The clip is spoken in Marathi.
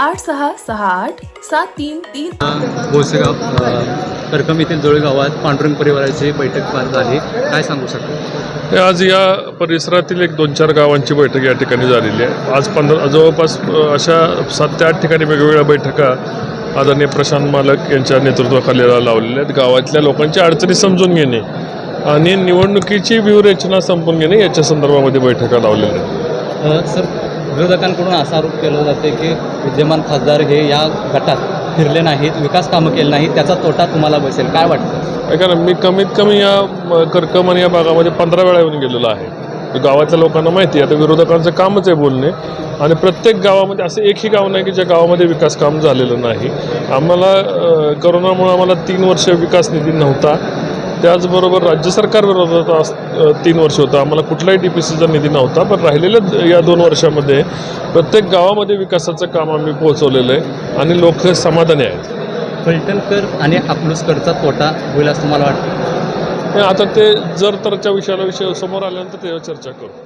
आठ सहा सहा आठ सात तीन तीन बोसेगाव अ, करकम येथील जोळे गावात पांडुरंग परिवाराची बैठक पार झाली. काय सांगू शकता? हे आज या परिसरातील एक दोन चार गावांची बैठक या ठिकाणी झालेली आहे. आज पंधरा जवळपास अशा सात ते आठ ठिकाणी वेगवेगळ्या बैठका आदरणीय प्रशांत मालक यांच्या नेतृत्वाखाली लावलेल्या आहेत. गावातल्या लोकांच्या अडचणी समजून घेणे आणि निवडणुकीची व्यूहरचना संपून घेणे याच्या संदर्भामध्ये बैठका लावलेल्या आहेत. सर विरोधकांकडून असा आरोप केला जाते की विद्यमान खासदार हे या गटात फिरले नाहीत विकास कामं केले नाहीत त्याचा तोटा तुम्हाला बसेल. काय वाटतं? ऐका ना मी कमीत कमी या म, करकम आणि या भागामध्ये पंधरा वेळा येऊन गेलेलो आहे. गावातल्या लोकांना माहिती आहे आता विरोधकांचं कामच आहे बोलणे. आणि प्रत्येक गावामध्ये असं एकही गाव नाही की ज्या गावामध्ये विकास काम झालेलं नाही. आम्हाला करोनामुळे आम्हाला तीन वर्ष विकास निधी नव्हता. त्याचबरोबर राज्य सरकार विरोधात अस- अ, तीन वर्ष होतं. आम्हाला कुठलाही डी पी सीचा निधी नव्हता पण राहिलेल्या या दोन वर्षामध्ये प्रत्येक गावामध्ये विकासाचं काम आम्ही पोहोचवलेलं आहे आणि लोक समाधानी आहेत. फलटणकर आणि अकलूसकरचा तोटा होईल असं तुम्हाला वाटतं? आता ते जर तरच्या विषयाला विषय समोर आल्यानंतर त्यावर चर्चा करू.